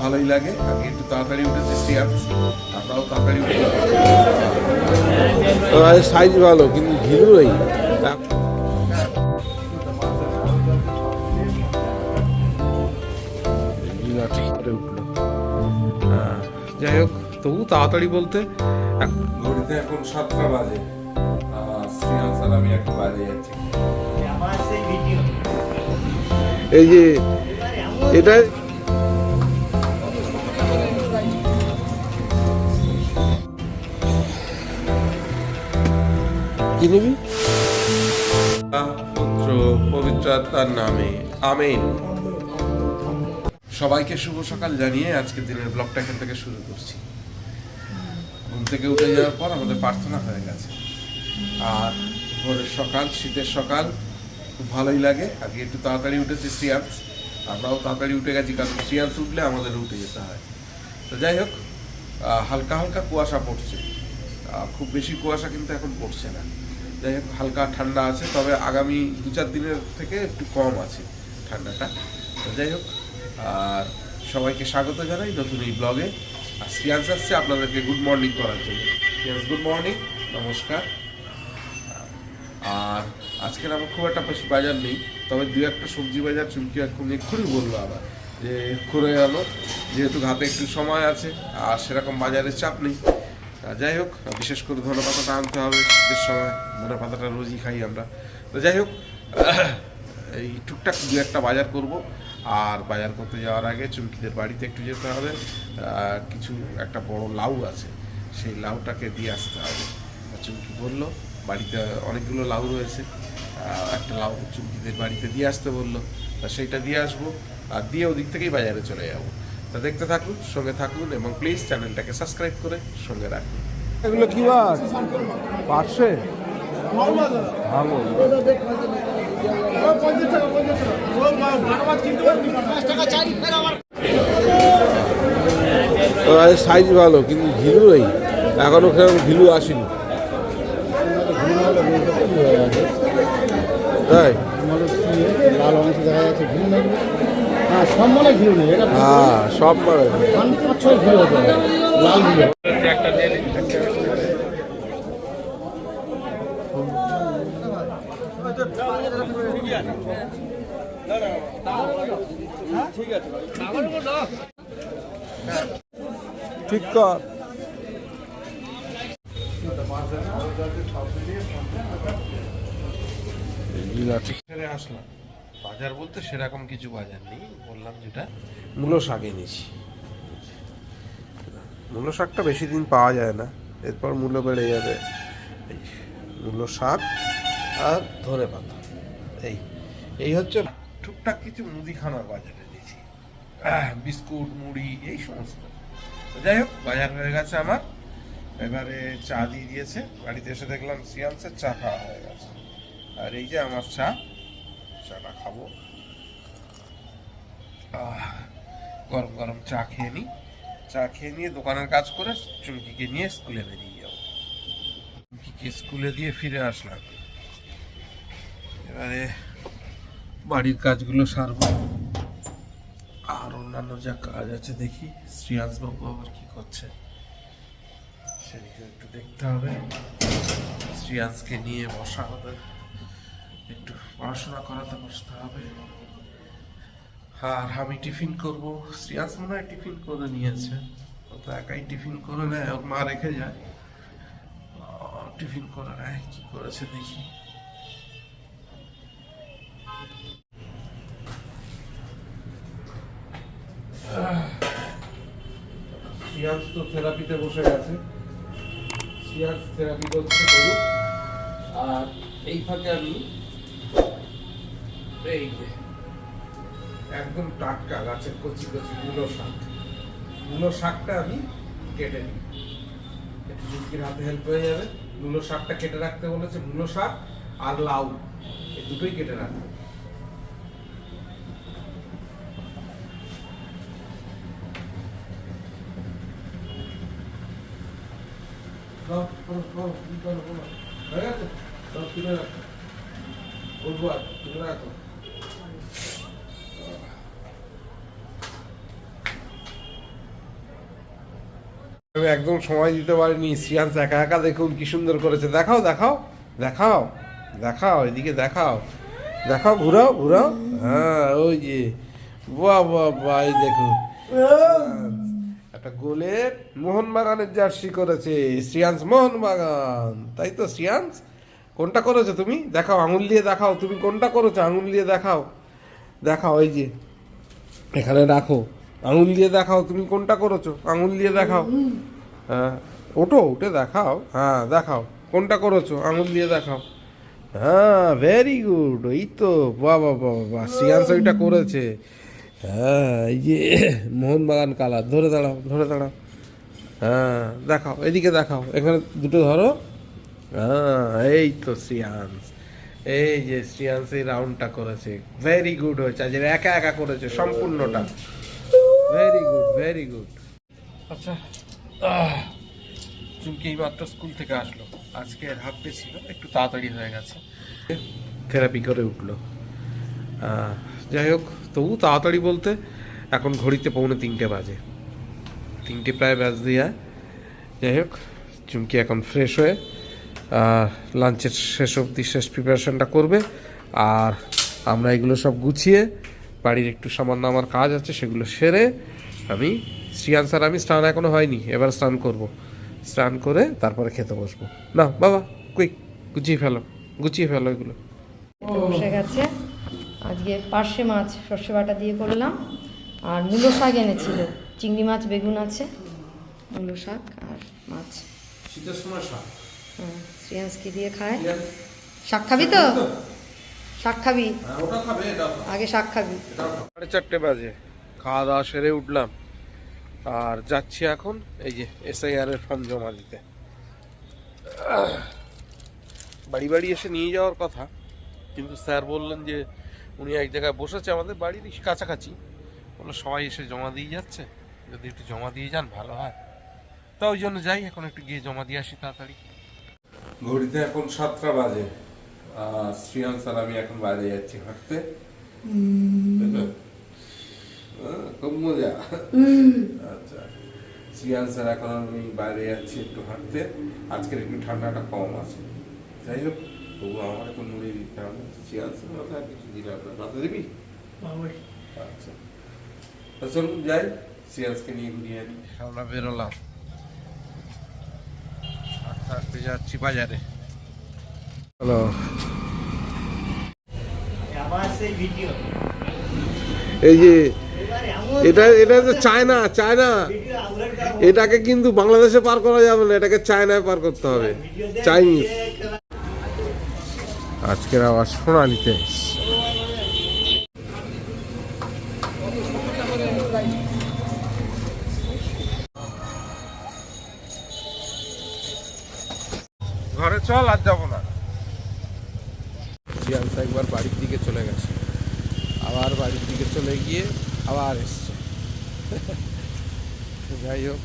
ভালোই লাগে আগে একটু তাড়াতাড়ি উঠে উঠেছে সিয়ান্স আমরাও তাড়াতাড়ি উঠে সাইজ ভালো কিন্তু হ্যাঁ, যাই হোক তবু তাড়াতাড়ি বলতে ঘড়িতে এখন সাতটা বাজে। আর শ্রেয়াংস আমি এখন বাজে যাচ্ছি। এই যে এটা কি নিবি? পুত্র পবিত্র আত্মার নামে, আমেন। সবাইকে শুভ সকাল জানিয়ে আজকে দিনের ব্লগটা এখান থেকে শুরু করছি। ঘুম থেকে উঠে যাওয়ার পর আমাদের প্রার্থনা হয়ে গেছে। আর ভোরের সকাল, শীতের সকাল, খুব ভালোই লাগে। আগে একটু তাড়াতাড়ি উঠেছে শ্রিয়াংস আমরাও তাড়াতাড়ি উঠে গেছি, কারণ শ্রিয়াংস উঠলে আমাদের উঠে যেতে হয়। তো যাই হোক হালকা হালকা কুয়াশা পড়ছে। খুব বেশি কুয়াশা কিন্তু এখন পড়ছে না। যাই হোক হালকা ঠান্ডা আছে, তবে আগামী দু চার দিনের থেকে একটু কম আছে ঠান্ডাটা। যাই হোক, আর সবাইকে স্বাগত জানাই নতুন এই ব্লগে। আর শ্রিয়াংস আসছে আপনাদেরকে গুড মর্নিং করার জন্য। শ্রিয়াংস গুড মর্নিং নমস্কার। আর আজকের আমার খুব একটা বেশি বাজার নেই, তবে দু একটা সবজি বাজার চুমকি এখন এক্ষুনি বলল আবার যে করে আনো, যেহেতু হাতে একটু সময় আছে, আর সেরকম বাজারের চাপ নেই। যাই হোক, বিশেষ করে ধনে পাতাটা আনতে হবে শীতের সময়। ধনে পাতাটা রোজই খাই আমরা। তো যাই হোক, এই টুকটাক দু একটা বাজার করব। আর বাজার করতে যাওয়ার আগে চুমকিদের বাড়িতে একটু যেতে হবে। কিছু একটা বড় লাউ আছে, সেই লাউটাকে দিয়ে আসতে হবে। চুমকি বলল, বাড়িতে অনেকগুলো লাউ রয়েছে। একটা লাউ চুমকিদের বাড়িতে দিয়ে আসতে বলল। সেইটা দিয়ে আসব। আর দিয়ে ওদিক থেকেই বাজারে চলে যাব। তা দেখতে থাকুন সঙ্গে থাকুন এবং প্লিজ চ্যানেলটাকে সাবস্ক্রাইব করে সঙ্গে রাখুন। এগুলো কি মাছ পার্শে ভালো। সাইজ ভালো কিন্তু ঘিলু নেই। এখনও সেরকম ঘিলু আসেনি। তাই? লাল অংশ দেখা যাচ্ছে হ্যাঁ সব ঘিরু নেই এটা হ্যাঁ ঘিরু ঠিক কর। আসলাম। বাজার বলতে সেরকম কিছু বাজার নেই, বললাম যেটা। মূলো শাক এনেছি। মূলো শাকটা বেশি দিন পাওয়া যায় না, এরপর মূল্য বেড়ে যাবে। এই মূলো শাক আর ধনে পাতা, এই এই হচ্ছে টুকটাক কিছু মুদিখানার বাজারে দিয়েছি বিস্কুট, মুড়ি, এই সমস্ত। যাই হোক, বাজার হয়ে গেছে আমার। এবারে চা দিয়ে দিয়েছে। বাড়িতে এসে দেখলাম সিয়ান্সের চা খাওয়া হয়ে গেছে। আর এই যে আমার চা। চাটা খাব। গরম গরম চা খেয়ে নিই চা খেয়ে নিয়ে দোকানের কাজ করে চুমকিকে নিয়ে স্কুলে বেরিয়ে যাব। চুমকিকে স্কুলে দিয়ে ফিরে আসলাম। এবারে বাড়ির কাজগুলো সারবো। আর অন্যান্য যা কাজ আছে দেখি শ্রিয়াংশ বাবু আবার কি করছে? সেদিকে একটু দেখতে হবে। শ্রিয়াংশকে নিয়ে বসা হবে। একটু পড়াশোনা করাতে বসতে হবে। আর আমি টিফিন করব। শ্রিয়াংশ মনে হয় টিফিন করে নিয়েছে। ও তো একাই টিফিন করে নেয়, ওর মা রেখে যায়। টিফিন করে নেয়, কি করেছে দেখি। শ্রিয়াংশ তো থেরাপিতে বসে গেছে। শ্রিয়াংশ থেরাপি করছে আর এই ফাঁকে আমি এই যে একদম টাটকা গাছের কচি কচি মূলো শাক মূলো শাকটা আমি কেটে নিই একটু ঝুঁকির হাতে হেল্প হয়ে যাবে মূলো শাকটা কেটে রাখতে বলেছে মূলো শাক আর লাউ এই দুটোই কেটে রাখতে? সব তুলে রাখো। বলব আর, তুলে রাখো। আমি একদম সময় দিতে পারিনি শ্রিয়াংশ একা একা দেখুন কি সুন্দর করেছে। দেখাও দেখাও দেখাও দেখাও, এদিকে দেখাও দেখাও, ঘুরাও ঘুরাও। হ্যাঁ ওই যে, বাহ বাহ বাহ, এই দেখুন। একটা গোলের মোহনবাগানের জার্সি করেছে শ্রিয়াংশ মোহনবাগান। তাই তো শ্রিয়াংশ কোনটা করেছ তুমি? দেখাও, আঙুল দিয়ে দেখাও। তুমি কোনটা করেছ? আঙুল দিয়ে দেখাও। দেখাও, এই যে। এখানে রাখো আঙুল দিয়ে দেখাও, তুমি কোনটা করেছ? আঙুল দিয়ে দেখাও। হ্যাঁ ওঠো, উঠে দেখাও। হ্যাঁ দেখাও। কোনটা করেছ? আঙুল দিয়ে দেখাও। হ্যাঁ ভেরি গুড এই তো, বাহ বাহ বাহ বাহ ওইটা করেছে। হ্যাঁ এই যে, মোহনবাগান কালার। ধরে দাঁড়াও ধরে দাঁড়াও। হ্যাঁ দেখাও, এদিকে দেখাও। এখানে দুটো ধরো। হ্যাঁ এই তো শ্রিয়াংশ এই যে শ্রিয়াংশ রাউন্ডটা করেছে। ভেরি গুড হয়েছে। আজ একা একা করেছে সম্পূর্ণটা। ভেরি গুড ভেরি গুড আচ্ছা চুমকি এই মাত্র স্কুল থেকে আসলো। আজকে হাফ ডে ছিল একটু তাড়াতাড়ি হয়ে গেছে। থেরাপি করে উঠল। যাই হোক তবু তাড়াতাড়ি বলতে এখন ঘড়িতে পৌনে তিনটে বাজে। তিনটে প্রায় বাজ দিয়ে। যাই হোক চুমকি এখন ফ্রেশ হয়ে লাঞ্চের শেষ অবধি শেষ প্রিপারেশনটা করবে। আর আমরা এগুলো সব গুছিয়ে বাড়ির একটু সামান্য আমার কাজ আছে সেগুলো সেরে আমি শ্রিয়ান স্যার আমি স্নান এখনও হয়নি এবার স্নান করব। স্নান করে তারপরে খেতে বসবো। না বাবা কুইক গুছিয়ে ফেলো গুছিয়ে ফেলো এগুলো। বসে গেছে। আজকে পার্শে মাছ সর্ষে বাটা দিয়ে করলাম। আর মূলো শাক এনেছিল চিংড়ি মাছ বেগুন আছে। মূলো শাক আর মাছ। শীতের সময় শাক। হ্যাঁ শ্রেয়াংসকে দিয়ে খায়। শাক খাবি তো? শাক খাবি এটা আগে শাক খাবি। সাড়ে চারটে বাজে। খাওয়া দাওয়া সেরে উঠলাম। আর যাচ্ছি এখন এই যে এসআইআর এর ফর্ম জমা দিতে। বাড়ি বাড়ি এসে নিয়ে যাওয়ার কথা কিন্তু স্যার বললেন যে উনি এক জায়গায় বসেছে আমাদের বাড়ির কাছাকাছি। বলল সবাই এসে জমা দিয়ে যাচ্ছে। যদি একটু জমা দিয়ে যান ভালো হয়। তা ওই জন্য যাই এখন একটু গিয়ে জমা দিয়ে আসি তাড়াতাড়ি। ঘড়িতে এখন সাতটা বাজে। আর শ্রিয়ান স্যার আমি এখন বাইরে যাচ্ছি হাঁটতে। খুব মজা। আচ্ছা। শ্রিয়ান স্যার এখন আমি বাইরে যাচ্ছি একটু হাঁটতে। আজকের একটু ঠান্ডাটা কম আছে। যাই হোক তবু আমার এখন মুড়ি দিতে হবে শ্রিয়ান স্যার মাথায় কিছু দিলে আপনার মাথা দিবি? আচ্ছা। তো চলুন যাই। শ্রিয়ান্সকে নিয়ে ঘুরিয়ে আনি। আমরা বেরোলাম। যাচ্ছি বাজারে। হ্যালো। এই যে এটা এটা তো চায়না চায়না। এটাকে কিন্তু বাংলাদেশে পার করা যাবে না এটাকে চায়নায় পার করতে হবে। চাইনিজ। আজকের আবার সোনালিতে। ঘরে চল আর যাব না। জিয়ান্স একবার বাড়ির দিকে চলে গেছে। আবার বাড়ির দিকে চলে গিয়ে আবার এসছে। যাই হোক,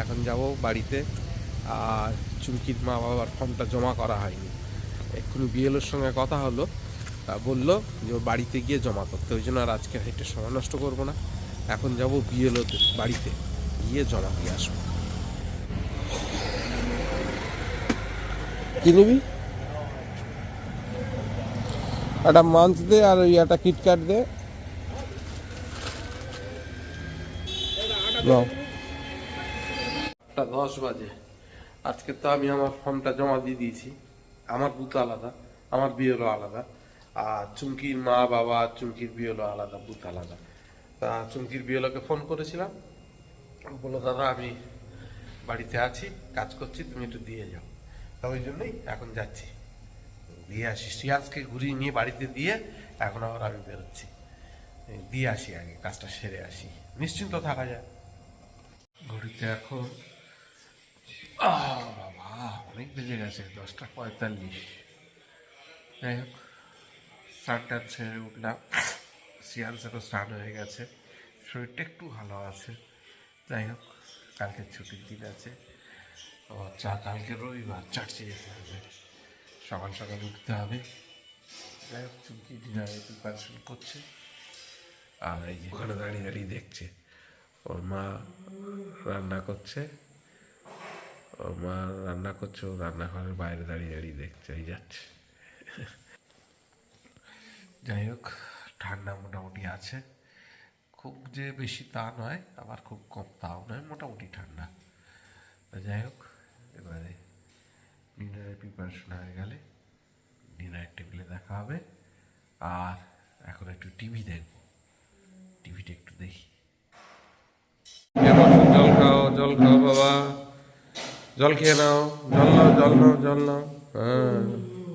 এখন যাব বাড়িতে। আর চুমকির মা বাবার ফর্মটা জমা করা হয়নি। এক্ষুনি বিএলের সঙ্গে কথা হলো। তা বলল যে বাড়িতে গিয়ে জমা করতে। ওই জন্য আর আজকে হেঁটে সময় নষ্ট করব না। এখন যাব বিএলওতে বাড়িতে গিয়ে জমা দিয়ে আসব। কি নিবি একটা মাঞ্চ দে আর ওই একটা কিটক্যাট দে। দশ বাজে। আজকে তো আমি আমার ফর্মটা জমা দিয়ে দিয়েছি। আমার বুথ আলাদা, আমার বিয়েরও আলাদা। আর চুমকির মা বাবা, চুমকির বিয়েরও আলাদা বুথ আলাদা। তা চুমকির বিয়েলোকে ফোন করেছিলাম। বলল, দাদা, আমি বাড়িতে আছি, কাজ করছি, তুমি একটু দিয়ে যাও। তা ওই জন্যই এখন যাচ্ছি। দিয়ে আসি। শ্রিয়াজকে ঘুরিয়ে নিয়ে বাড়িতে দিয়ে এখন আবার আমি বেরোচ্ছি। দিয়ে আসি আগে, কাজটা সেরে আসি। নিশ্চিন্ত থাকা যায়। ঘড়িতে এখন বাবা, অনেক বেজে গেছে, দশটা পঁয়তাল্লিশ। যাই হোক, স্নানটা ছেড়ে উঠলাম। সিয়ান্সেরও স্নান হয়ে গেছে। শরীরটা একটু ভালো আছে। যাই হোক কালকে ছুটির দিন আছে। ও চা কালকে রবিবার চার্চে যেতে হবে। সকাল সকাল উঠতে হবে। যাই হোক, চুমকি ডিনারে প্রিপারেশন করছে। আর এই যে ওখানে দাঁড়িয়ে দাঁড়িয়ে দেখছে। ওর মা রান্না করছে। ওর মা রান্না করছে, ও রান্নাঘরের বাইরে দাঁড়িয়ে দাঁড়িয়ে দেখছে, এই যাচ্ছে। যাই হোক, ঠান্ডা মোটামুটি আছে। খুব যে বেশি তা নয়, আবার খুব কম তাও নয়, মোটামুটি ঠান্ডা। যাই হোক এবারে ডিনারের প্রিপারেশন হয়ে গেলে ডিনারের টেবিলে দেখা হবে। আর এখন একটু টিভি দেখব। টিভিটা একটু দেখি। জল খাও জল খাও বাবা। জল খেয়ে নাও। জল নাও জল নাও জল নাও। হ্যাঁ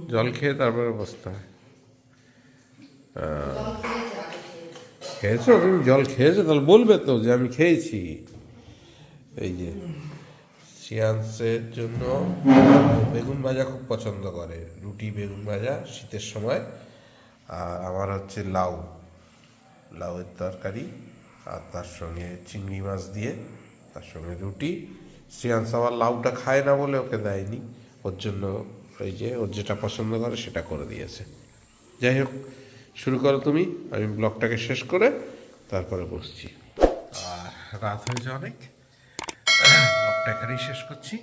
জল খেয়ে তারপরে বসতে হয়। হ্যাঁ। খেয়েছো? তুমি জল খেয়েছো? তাহলে বলবে তো যে আমি খেয়েছি। এই যে। সিয়ান্সের জন্য বেগুন ভাজা খুব পছন্দ করে, রুটি বেগুন ভাজা শীতের সময়। আর আমার হচ্ছে লাউ, লাউয়ের তরকারি আর তার সঙ্গে চিংড়ি মাছ দিয়ে, তার সঙ্গে রুটি। শ্রেয়াংশ আবার লাউটা খায় না বলে ওকে দেয়নি। ওর জন্য ওই যে ওর যেটা পছন্দ করে সেটা করে দিয়েছে। যাই হোক, শুরু করো তুমি। আমি ব্লগটাকে শেষ করে তারপরে বসছি। আর রাত হয়েছে অনেক। ব্লগটা এখানেই শেষ করছি।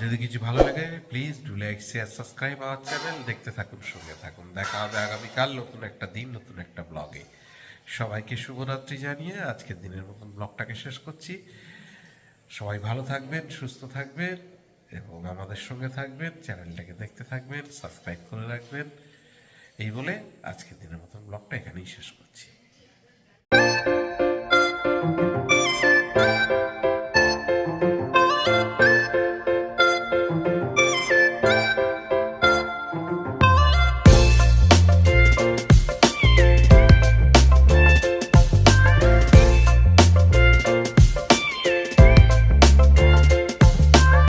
যদি কিছু ভালো লাগে please do like share subscribe our channel দেখতে থাকুন, সঙ্গে থাকুন। দেখা হবে আগামীকাল নতুন একটা দিন, নতুন একটা ব্লগে। সবাইকে শুভরাত্রি জানিয়ে আজকের দিনের মতন ব্লগটাকে শেষ করছি। সবাই ভালো থাকবেন, সুস্থ থাকবেন এবং আমাদের সঙ্গে থাকবেন চ্যানেলটাকে দেখতে থাকবেন সাবস্ক্রাইব করে রাখবেন। এই বলে আজকের দিনের মতন ব্লগটা এখানেই শেষ করছি।